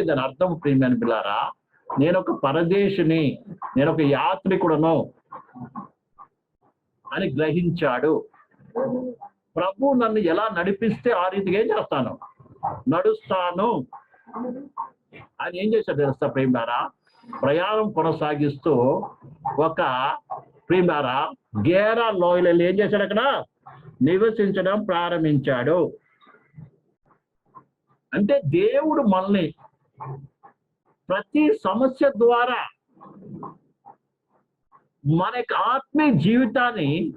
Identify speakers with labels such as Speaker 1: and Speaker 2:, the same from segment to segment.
Speaker 1: దాని అర్థం ప్రియమైన పిల్లారా? నేను ఒక పరదేశిని నేను ఒక యాత్రికుడను అని గ్రహించాడు. ప్రభు నన్ను ఎలా నడిపిస్తే ఆ రీతిగా ఏం చేస్తాను? నడుస్తాను. ఆయన ఏం చేశాడు తెలుస్తా ప్రేమారా ప్రయాణం కొనసాగిస్తూ ఒక ప్రేమారా గేరా లోయలలో ఏం చేశాడు అక్కడ? నివసించడం ప్రారంభించాడు. అంటే దేవుడు మనల్ని ప్రతి సమస్య ద్వారా మన యొక్క ఆత్మీయ జీవితాన్ని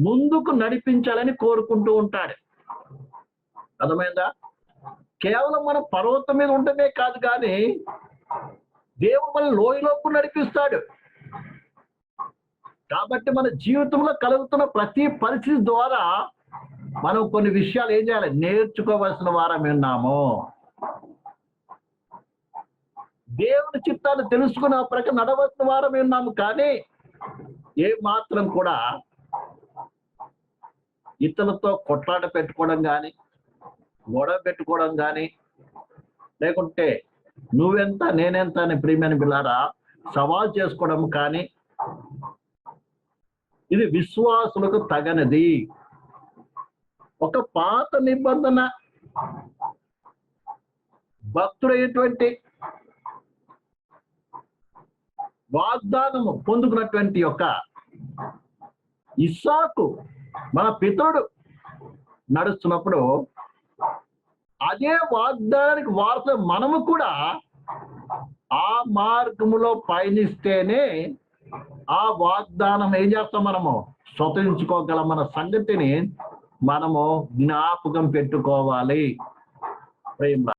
Speaker 1: ముందుకు నడిపించాలని కోరుకుంటూ ఉంటాడు. అర్థమైందా? కేవలం మన పర్వతం మీద ఉండటమే కాదు కానీ దేవుడు మన లోయలోపు నడిపిస్తాడు. కాబట్టి మన జీవితంలో కలుగుతున్న ప్రతి పరిస్థితి ద్వారా మనం కొన్ని విషయాలు ఏం చేయాలి? నేర్చుకోవలసిన వారం విన్నాము దేవుని చిత్తాన్ని తెలుసుకున్న ప్రకారం నడవలసిన వారం ఉన్నాము. కానీ ఏ మాత్రం కూడా ఇతరులతో కొట్లాట పెట్టుకోవడం కానీ గొడవ పెట్టుకోవడం కానీ లేకుంటే నువ్వెంత నేనెంత అని ప్రియమైన పిల్లారా సవాల్ చేసుకోవడం కానీ ఇది విశ్వాసులకు తగనది. ఒక పాత నిబంధన భక్తుడైనటువంటి వాగ్దానము పొందుకున్నటువంటి యొక్క ఇస్సాకు మన పితరుడు నడుస్తున్నప్పుడు అదే వాగ్దానానికి వారసు మనము కూడా ఆ మార్గములో పయనిస్తేనే ఆ వాగ్దానం ఏం చేస్తాం మనము? స్వతంత్రించుకోగల మన సంగతిని మనము జ్ఞాపకం పెట్టుకోవాలి. ప్రేమ